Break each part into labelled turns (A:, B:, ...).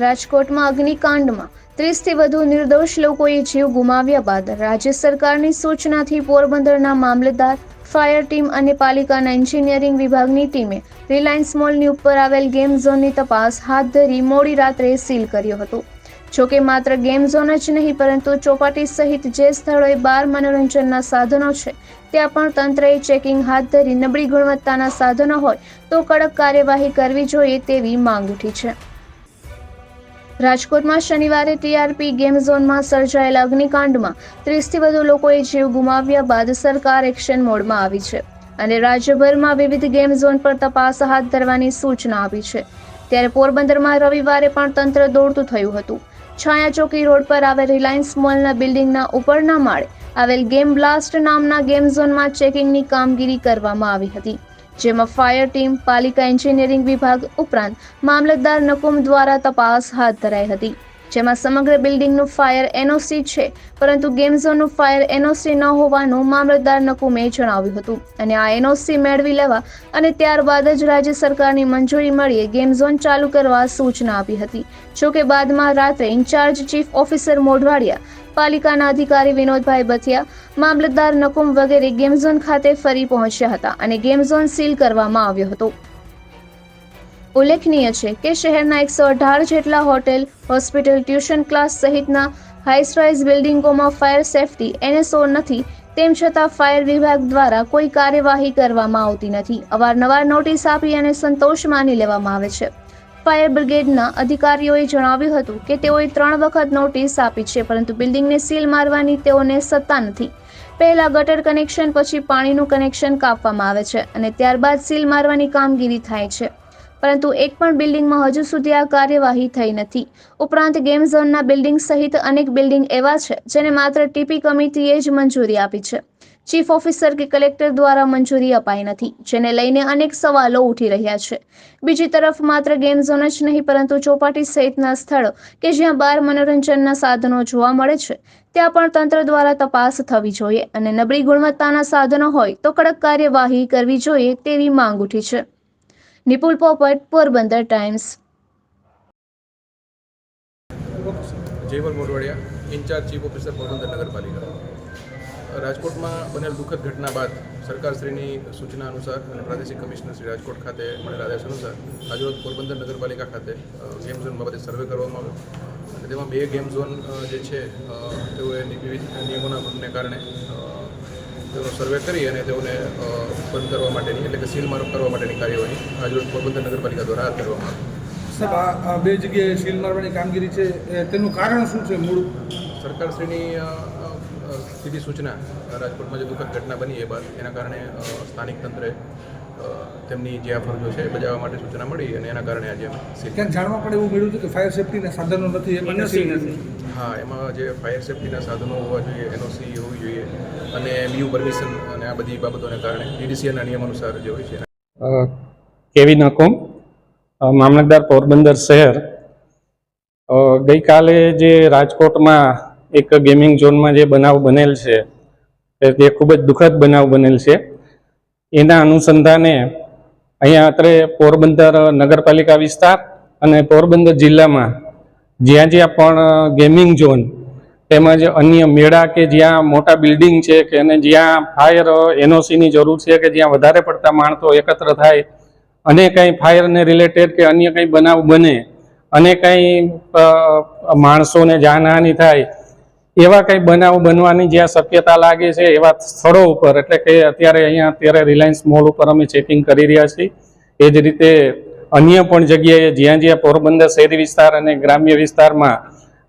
A: રાજકોટમાં અગ્નિકાંડમાં ત્રીસથી વધુ નિર્દોષ લોકોએ જીવ ગુમાવ્યા બાદ રાજ્ય સરકારની સૂચનાથી પોરબંદરના મામલતદાર, ફાયર ટીમ અને પાલિકાના એન્જિનિયરિંગ વિભાગની ટીમે રિલાયન્સ મોલની ઉપર આવેલ ગેમ ઝોનની તપાસ હાથ ધરી મોડી રાત્રે સીલ કર્યો હતો. જોકે માત્ર ગેમ ઝોન જ નહીં, પરંતુ ચોપાટી સહિત જે સ્થળોએ બાર મનોરંજનના સાધનો છે, ત્યાં પણ તંત્રએ ચેકિંગ હાથ ધરી નબળી ગુણવત્તાના સાધનો હોય તો કડક કાર્યવાહી કરવી જોઈએ તેવી માંગ ઉઠી છે. રાજકોટમાં શનિવારે ટીઆરપી ગેમ ઝોનમાં સર્જાયેલા અગ્નિકાંડમાં ત્રીસથી વધુ લોકોએ જીવ ગુમાવ્યા બાદ સરકાર એક્શન મોડમાં આવી છે અને રાજ્યભરમાં વિવિધ ગેમ ઝોન પર તપાસ હાથ ધરવાની સૂચના આપી છે. ત્યારે પોરબંદરમાં રવિવારે પણ તંત્ર દોડતું થયું હતું. છાયા ચોકી રોડ પર આવેલ રિલાયન્સ મોલના બિલ્ડિંગના ઉપરના માળે આવેલ ગેમ બ્લાસ્ટ નામના ગેમ ઝોનમાં ચેકિંગની કામગીરી કરવામાં આવી હતી. જેમાં ફાયર ટીમ પાલિકા એન્જિનિયરિંગ વિભાગ ઉપરાંત મામલતદાર નકુમ દ્વારા તપાસ હાથ ધરાઈ હતી. જેમાં સમગ્ર બિલ્ડિંગનું ફાયર એનઓસી છે, પરંતુ ગેમ ઝોનનું ફાયર એનઓસી ન હોવાનું મામલતદાર નકુમે જણાવ્યું હતું. અને આ એનઓસી મેળવી લેવા અને ત્યારબાદ જ રાજ્ય સરકારની મંજૂરી મળીએ ગેમ ઝોન ચાલુ કરવા સૂચના આપી હતી. જોકે બાદમાં રાત્રે ઇન્ચાર્જ ચીફ ઓફિસર મોઢવાડિયા, પાલિકાના અધિકારી વિનોદભાઈ બથિયા, મામલતદાર નકુમ વગેરે ગેમ ઝોન ખાતે ફરી પહોંચ્યા હતા અને ગેમ ઝોન સીલ કરવામાં આવ્યો હતો. ઉલ્લેખનીય છે કે શહેરના એકસો અઢાર જેટલા હોટેલ, હોસ્પિટલ, ટ્યુશન ક્લાસ સહિતના હાઈસ્ટ્રાઇઝ બિલ્ડિંગોમાં ફાયર સેફટી, એનએસઓ નથી, તેમ છતાં ફાયર વિભાગ દ્વારા કોઈ કાર્યવાહી કરવામાં આવતી નથી. અવારનવાર નોટિસ આપી અને સંતોષ માની લેવામાં આવે છે. ફાયર બ્રિગેડના અધિકારીઓએ જણાવ્યું હતું કે તેઓએ ત્રણ વખત નોટિસ આપી છે, પરંતુ બિલ્ડિંગને સીલ મારવાની તેઓને સત્તા નથી. પહેલા ગટર કનેક્શન, પછી પાણીનું કનેક્શન કાપવામાં આવે છે અને ત્યારબાદ સીલ મારવાની કામગીરી થાય છે. પરંતુ એક પણ બિલ્ડિંગમાં હજુ સુધી આ કાર્યવાહી થઈ નથી. ઉપરાંત ગેમ ઝોનના બિલ્ડિંગ સહિત અનેક બિલ્ડિંગ એવા છે જેને માત્ર ટીપી કમિટીએ જ મંજૂરી આપી છે. ચીફ ઓફિસર કે કલેક્ટર દ્વારા મંજૂરી અપાઈ નથી, જેને લઈને અનેક સવાલો ઉઠી રહ્યા છે. બીજી તરફ માત્ર ગેમ ઝોન જ નહીં, પરંતુ ચોપાટી સહિતના સ્થળો કે જ્યાં બાર મનોરંજનના સાધનો જોવા મળે છે, ત્યાં પણ તંત્ર દ્વારા તપાસ થવી જોઈએ અને નબળી ગુણવત્તાના સાધનો હોય તો કડક કાર્યવાહી કરવી જોઈએ તેવી માંગ ઉઠી છે. Nipul Popat Porbandar Times
B: Jayval Modhwadia incharge chief officer Porbandar નગરપાલિકા રાજકોટમાં બનેલ દુઃખદ ઘટના બાદ સરકારશ્રીની સૂચના અનુસાર અને પ્રાદેશિક કમિશનર શ્રી રાજકોટ ખાતે મળેલા આદેશ અનુસાર આજરોજ પોરબંદર નગરપાલિકા ખાતે ગેમ ઝોન બાબતે સર્વે કરવામાં આવ્યો અને તેમાં બે ગેમ ઝોન જે છે તેઓએ વિવિધ નિયમોના ભંગને કારણે તેનો સર્વે કરી અને તેઓને બંધ કરવા માટેની એટલે કે સીલ મારફ કરવા માટેની કાર્યવાહી આજરોજ પોરબંદર નગરપાલિકા દ્વારા હાથ ધરવામાં આવી.
C: સાહેબ આ બે જગ્યાએ સીલ મારવાની કામગીરી છે એ તેનું કારણ શું છે મૂળ?
B: સરકારશ્રીની સીધી સૂચના રાજકોટમાં જે દુઃખદ ઘટના બની એ બાદ એના કારણે સ્થાનિક તંત્રે તેમની જે આ ફરજો છે એ બજાવવા માટે સૂચના મળી અને એના કારણે આજે અમે
C: ક્યાંક જાણવા પડે એવું મળ્યું હતું કે ફાયર સેફ્ટીના સાધનો નથી એ નથી.
B: હા, એમાં જે ફાયર સેફટીના સાધનો હોવા જોઈએ એનઓસી હોવી જોઈએ, અને બીયુ પરમિશન અને આ બધી બાબતોને કારણે ડીડીસીએના નિયમ અનુસાર જે હોય છે
D: કેવી નકોમ મામલતદાર પોરબંદર શહેર. ગઈકાલે જે રાજકોટમાં એક ગેમિંગ ઝોનમાં જે બનાવ બનેલ છે તે ખૂબ જ દુઃખદ બનાવ બનેલ છે. એના અનુસંધાને અહીંયા અત્રે પોરબંદર નગરપાલિકા વિસ્તાર અને પોરબંદર જિલ્લામાં જ્યાં જ્યાં પણ ગેમિંગ ઝોન તેમજ અન્ય મેળા કે જ્યાં મોટા બિલ્ડિંગ છે કે અને જ્યાં ફાયર એનઓસીની જરૂર છે કે જ્યાં વધારે પડતા માણસો એકત્ર થાય અને કંઈ ફાયરને રિલેટેડ કે અન્ય કંઈ બનાવ બને અને કંઈ માણસોને જાનહાનિ થાય એવા કંઈ બનાવ બનવાની જ્યાં શક્યતા લાગે છે એવા સ્થળો ઉપર. એટલે કે અત્યારે અહીંયા અત્યારે રિલાયન્સ મોલ ઉપર અમે ચેકિંગ કરી રહ્યા છીએ. એ જ રીતે અન્ય પણ જગ્યાએ જ્યાં જ્યાં પોરબંદર શહેરી વિસ્તાર અને ગ્રામ્ય વિસ્તારમાં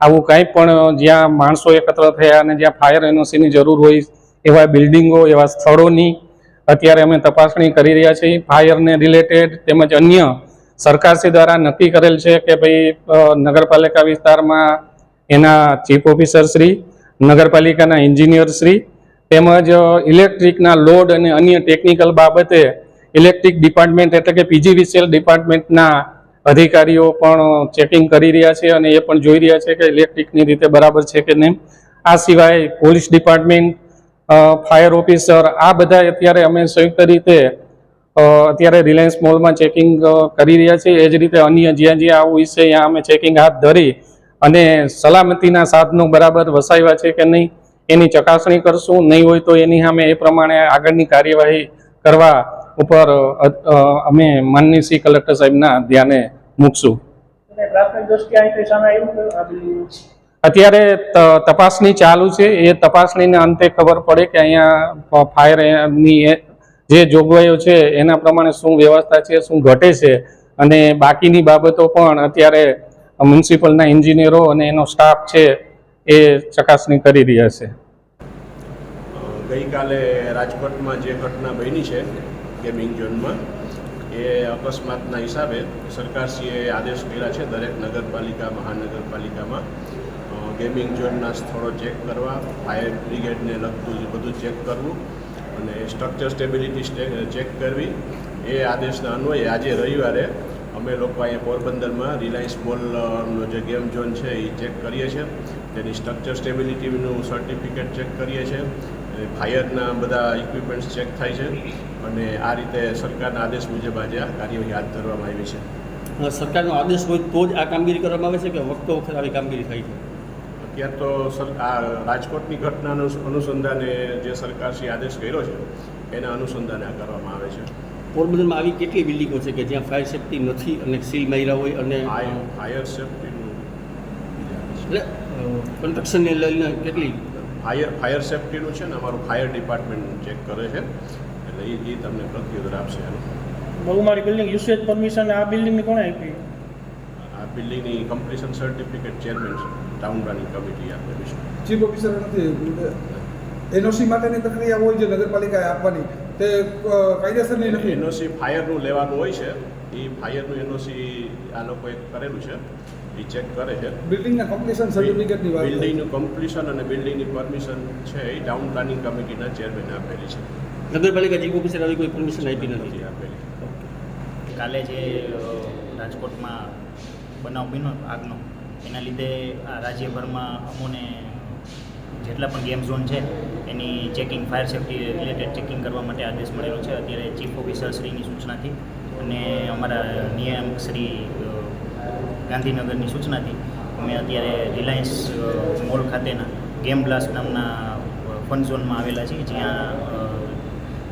D: આવું કાંઈ પણ જ્યાં માણસો એકત્ર થયા અને જ્યાં ફાયર એનઓસીની જરૂર હોય એવા બિલ્ડિંગો, એવા સ્થળોની અત્યારે અમે તપાસણી કરી રહ્યા છીએ. ફાયરને રિલેટેડ તેમજ અન્ય સરકારશ્રી દ્વારા નક્કી કરેલ છે કે ભાઈ નગરપાલિકા વિસ્તારમાં એના ચીફ ઓફિસર શ્રી નગરપાલિકાના એન્જિનિયર શ્રી તેમજ ઇલેક્ટ્રિકના લોડ અને અન્ય ટેકનિકલ બાબતે ઇલેક્ટ્રિક ડિપાર્ટમેન્ટ એટલે કે પીજીવીસીએલ ડિપાર્ટમેન્ટના અધિકારીઓ પણ ચેકિંગ કરી રહ્યા છે અને એ પણ જોઈ રહ્યા છે કે ઇલેક્ટ્રિકની રીતે બરાબર છે કે નહીં. આ સિવાય પોલીસ ડિપાર્ટમેન્ટ ફાયર ઓફિસર, આ બધા અત્યારે અમે સંયુક્ત રીતે અત્યારે રિલાયન્સ મોલમાં ચેકિંગ કરી રહ્યા છીએ એ જ રીતે અન્ય જ્યાં જ્યાં આવું વિશે ત્યાં અમે ચેકિંગ હાથ ધરી અને સલામતીના સાધનો બરાબર વસાવ્યા છે કે નહીં, એની ચકાસણી કરશું. નહીં હોય તો એની સામે એ પ્રમાણે આગળની કાર્યવાહી કરવા ઉપર અમે માનની શ્રી કલેક્ટર સાહેબના ધ્યાને મૂકશું. અત્યારે ત- તપાસણી ચાલુ છે. એ તપાસણીના અંતે ખબર પડે કે અહીંયા ફાયરની જે જોગવાઈઓ છે એના પ્રમાણે શું વ્યવસ્થા છે શું ઘટે છે અને બાકીની બાબતો પણ અત્યારે મ્યુનિસિપલના એન્જિનિયરો અને એનો સ્ટાફ છે એ ચકાસણી કરી રહ્યા છે.
E: ગઈકાલે રાજકોટમાં જે ઘટના બની છે ગેમિંગ ઝોનમાં. એ અકસ્માતના હિસાબે સરકારશ્રીએ આદેશ કર્યા છે દરેક નગરપાલિકા, મહાનગરપાલિકામાં. ગેમિંગ ઝોનના સ્થળો ચેક કરવા ફાયર બ્રિગેડને લગતું બધું ચેક કરવું અને સ્ટ્રક્ચર સ્ટેબિલિટી ચેક કરવી. એ આદેશના અન્વયે આજે રવિવારે અમે લોકો અહીંયા પોરબંદરમાં રિલાયન્સ મોલનો જે ગેમ ઝોન છે એ ચેક કરીએ છીએ. તેની સ્ટ્રક્ચર સ્ટેબિલિટીનું સર્ટિફિકેટ ચેક કરીએ છીએ. ફાયરના બધા ઇક્વિપમેન્ટ્સ ચેક થાય છે અને આ રીતે સરકારના આદેશ મુજબ આજે આ કાર્યવાહી હાથ ધરવામાં આવી છે.
F: સરકારનો આદેશ હોય તો જ આ કામગીરી કરવામાં આવે છે કે વખતો વખત આવી કામગીરી થાય છે?
E: અત્યાર તો સર આ રાજકોટની ઘટનાનું અનુસંધાને જે સરકારશ્રી આદેશ કર્યો છે એના અનુસંધાને આ કરવામાં આવે છે.
F: પોરબંદરમાં આવી કેટલી બિલ્ડિંગો છે કે જ્યાં ફાયર સેફ્ટી નથી અને સીલ માર્યા હોય અને
E: ફાયર ફાયર સેફ્ટીનું
F: એટલે કન્સ્ટ્રક્શનને લઈને કેટલી
E: ફાયર ફાયર સેફ્ટીનું છે ને અમારું ફાયર ડિપાર્ટમેન્ટ ચેક કરે છે. એટલે એ એ તમને પ્રત્યુત્તર આપશે એનું.
G: બહુમારી બિલ્ડિંગ યુસેજ પરમિશન આ બિલ્ડિંગની કોણે આપી?
E: આ બિલ્ડિંગની completion certificate chairman town planning committee આપે છે.
C: ચીફ ઓફિસર નથી. એનઓસી માટેની પ્રક્રિયા હોય છે નગરપાલિકાએ આપવાની તે કાયદેસરની નથી.
E: એનઓસી ફાયરનું લેવાનું હોય છે. એ ફાયરનું એનઓસી આ લોકોએ કરેલું છે. એ ચેક કરે છે.
C: બિલ્ડિંગના કમ્પ્લીશન સર્ટિફિકેટની વાત.
E: બિલ્ડિંગનું કમ્પ્લીશન અને બિલ્ડિંગની પરમિશન છે એ ટાઉન પ્લાનિંગ કમિટીના ચેરમેન આપેલી છે.
F: નગરપાલિકા ચીફ ઓફિસર આવી કોઈ પરમિશન આપી નથી.
E: આપેલી.
H: કાલે જે રાજકોટમાં બનાવ બન્યો આગનો એના લીધે આ રાજ્યભરમાં અમોને જેટલા પણ ગેમ ઝોન છે એની checking fire safety related checking કરવા માટે આદેશ મળેલો છે. અત્યારે ચીફ ઓફિસર શ્રીની સૂચનાથી અને અમારા નિયામક શ્રી ગાંધીનગરની સૂચનાથી અમે અત્યારે રિલાયન્સ મોલ ખાતેના ગેમ બ્લાસ્ટ નામના ફન ઝોનમાં આવેલા છીએ જ્યાં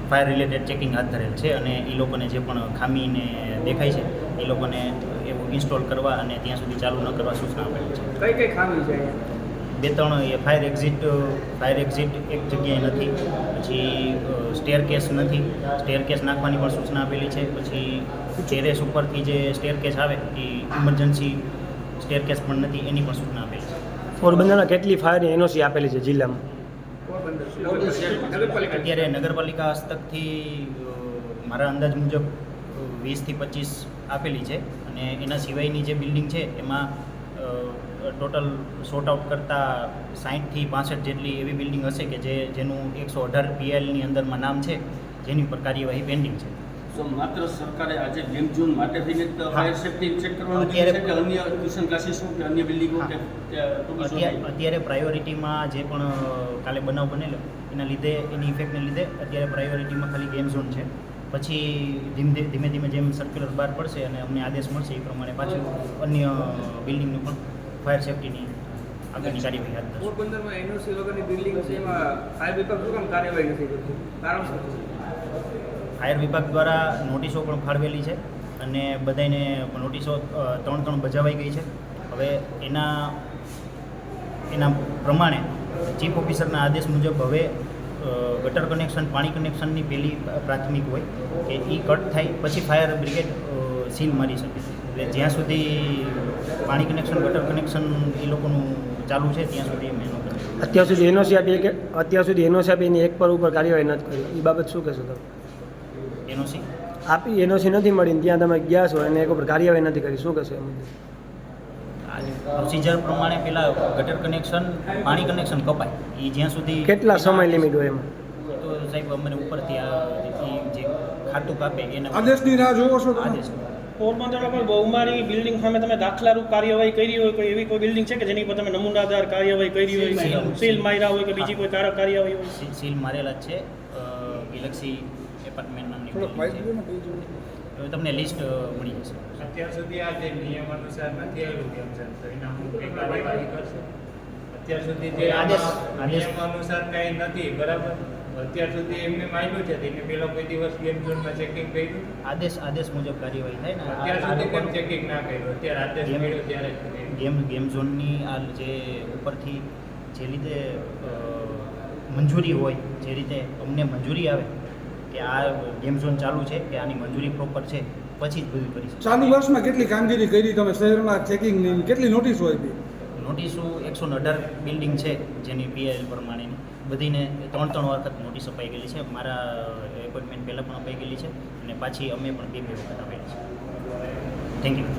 H: ફાયર રિલેટેડ ચેકિંગ હાથ ધરેલ છે અને એ લોકોને જે પણ ખામીને દેખાય છે એ લોકોને એવું ઇન્સ્ટોલ કરવા અને ત્યાં સુધી ચાલુ ન કરવા સૂચના આપેલી છે.
G: કઈ કઈ ખામી છે
H: બે ત્રણ એ ફાયર એક્ઝિટ ફાયર એક્ઝિટ એક જગ્યાએ નથી પછી સ્ટેર કેસ નથી સ્ટેર કેસ નાખવાની પણ સૂચના આપેલી છે પછી ટેરેસ ઉપરથી જે સ્ટેર કેસ આવે એ ઇમરજન્સી સ્ટેર કેસ પણ નથી એની પણ સૂચના આપેલી છે.
I: પોરબંદરમાં કેટલી ફાયરની એનઓસી આપેલી છે જિલ્લામાં?
H: અત્યારે નગરપાલિકા હસ્તકથી મારા અંદાજ મુજબ વીસથી પચીસ આપેલી છે અને એના સિવાયની જે બિલ્ડિંગ છે એમાં ટોટલ શોર્ટ આઉટ કરતાં સાહીઠથી પાસઠ જેટલી એવી બિલ્ડિંગ હશે કે જે જેનું એકસો અઢાર પીએલની અંદરમાં નામ છે જેની ઉપર કાર્યવાહી પેન્ડિંગ છે.
F: માત્ર સરકારે આજે ગેમ ઝોન માટે થઈને ફાયર સેફ્ટી ચેક કરવાનું છે કે અન્ય ટ્યુશન ક્લાસીસ કે અન્ય બિલ્ડિંગો કે
H: અત્યારે અત્યારે પ્રાયોરિટીમાં જે પણ કાલે બનાવ બનેલો એના લીધે એની ઇફેક્ટને લીધે અત્યારે પ્રાયોરિટીમાં ખાલી ગેમ ઝોન છે. પછી ધીમે ધીમે ધીમે જેમ સર્ક્યુલર બહાર પડશે અને અમને આદેશ મળશે એ પ્રમાણે પાછું અન્ય બિલ્ડિંગનું પણ ફાયર સેફટીની આગળની કાર્યવાહી હાથ ધરશે.
J: પોરબંદરમાં એનઓસી વગરની બિલ્ડિંગ છે એમાં ફાયર વિભાગ શું કામ કાર્યવાહી નથી કરતું? કારણ શું?
H: ફાયર વિભાગ દ્વારા નોટિસો પણ ફાળવેલી છે અને બધાને નોટિસો ત્રણ ત્રણ બજાવાઈ ગઈ છે. હવે એના એના પ્રમાણે ચીફ ઓફિસરના આદેશ મુજબ હવે ગટર કનેક્શન, પાણી કનેક્શનની પહેલી પ્રાથમિક હોય કે એ કટ થાય પછી ફાયર બ્રિગેડ સીન મારી શકે. એટલે જ્યાં સુધી પાણી કનેક્શન, ગટર કનેક્શન એ લોકોનું ચાલુ છે, ત્યાં સુધી અમે
I: અત્યાર સુધી એનઓસી આપી કે, અત્યાર સુધી એનઓસી આપી એની એક પર ઉપર કાર્યવાહી નથી કરી. એ બાબત શું કહેશો તમે?
H: એનઓસી?
I: આપી એનઓસી નથી મળી ત્યાં તમે ગયા છો અને એક ઉપર કાર્યવાહી નથી કરી. શું કહેશો એમ?
H: પ્રોસિજર પ્રમાણે પેલા ગટર કનેક્શન પાણી કનેક્શન કપાય. એ જ્યાં સુધી
I: કેટલા સમય લિમિટ હોય એમાં?
H: તો સાહેબ અમને ઉપરથી આ એ જે ખાતું કાપે એને
C: આદેશની રાહ જોવો છો તમે?
H: આદેશ.
G: પોરબંદરમાં કોઈ બહુમારી બિલ્ડિંગ સામે તમે દાખલારૂપ કાર્યવાહી કરી હોય કોઈ એવી કોઈ બિલ્ડિંગ છે કે જેની પર તમે નમૂનાદાર કાર્યવાહી કરી હોય?
H: સીલ.
G: માર્યા હોય કે બીજી કોઈ કાર- કાર્યવાહી હોય?
H: સીલ મારેલા છે. ગેલેક્સી એપાર્ટમેન્ટની
C: થોડોક માહિતી
H: building
C: દો ને કઈ જોડે
H: છે. હવે તમને લિસ્ટ મળી જશે.
K: અત્યાર સુધી આ જે નિયમ અનુસાર નથી આવ્યું ગેમ ઝોન તો એના હું કંઈ કાર્યવાહી કરશે? અત્યાર સુધી જે
H: આદેશ-
K: નિયમ અનુસાર કંઈ નથી બરાબર? અત્યાર સુધી એમને માન્યું છે એને પેલો કોઈ દિવસ ગેમ ઝોનમાં ચેકિંગ કર્યું?
H: આદેશ આદેશ મુજબ કાર્યવાહી થાય ને.
K: અત્યાર સુધી કેમ ચેકિંગ ના કર્યું. અત્યારે આદેશ મળ્યો ત્યારે જ
H: ગેમ ગેમ ઝોનની આ જે ઉપરથી જે રીતે મંજૂરી હોય જે રીતે અમને મંજૂરી આવે કે આ ગેમ ઝોન ચાલુ છે કે આની મંજૂરી પ્રોપર છે પછી જ બધું કરી
C: ચાલુ વર્ષમાં કેટલી કામગીરી કરી તમે શહેરમાં ચેકિંગની કેટલી નોટિસો આપી
H: નોટિસો એકસો ને અઢાર બિલ્ડિંગ છે જેની પીએલ પ્રમાણેની. બધીને ત્રણ ત્રણ વખત નોટિસ અપાઈ ગયેલી છે. મારા એપોઇન્ટમેન્ટ પહેલાં પણ અપાઈ ગયેલી છે અને પાછી અમે પણ બે બે વખત આપેલી છે. Thank you